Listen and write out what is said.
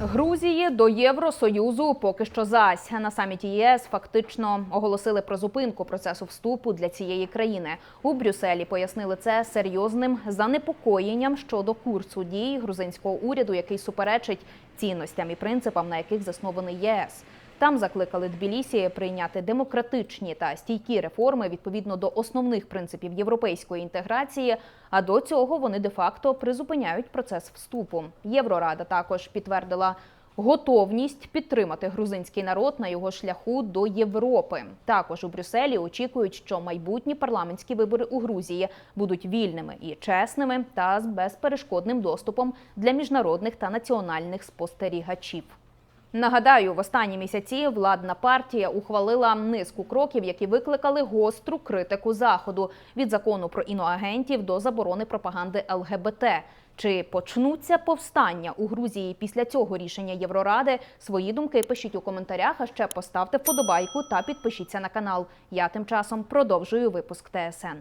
Грузії до Євросоюзу поки що зась на саміті ЄС фактично оголосили про зупинку процесу вступу для цієї країни. У Брюсселі пояснили це серйозним занепокоєнням щодо курсу дій грузинського уряду, який суперечить цінностям і принципам, на яких заснований ЄС. Там закликали Тбілісі прийняти демократичні та стійкі реформи відповідно до основних принципів європейської інтеграції. А до цього вони де-факто призупиняють процес вступу. Єврорада також підтвердила готовність підтримати грузинський народ на його шляху до Європи. Також у Брюсселі очікують, що майбутні парламентські вибори у Грузії будуть вільними і чесними та з безперешкодним доступом для міжнародних та національних спостерігачів. Нагадаю, в останні місяці владна партія ухвалила низку кроків, які викликали гостру критику заходу від закону про іноагентів до заборони пропаганди ЛГБТ. Чи почнуться повстання у Грузії після цього рішення Євроради? Свої думки пишіть у коментарях. А ще поставте вподобайку та підпишіться на канал. Я тим часом продовжую випуск ТСН.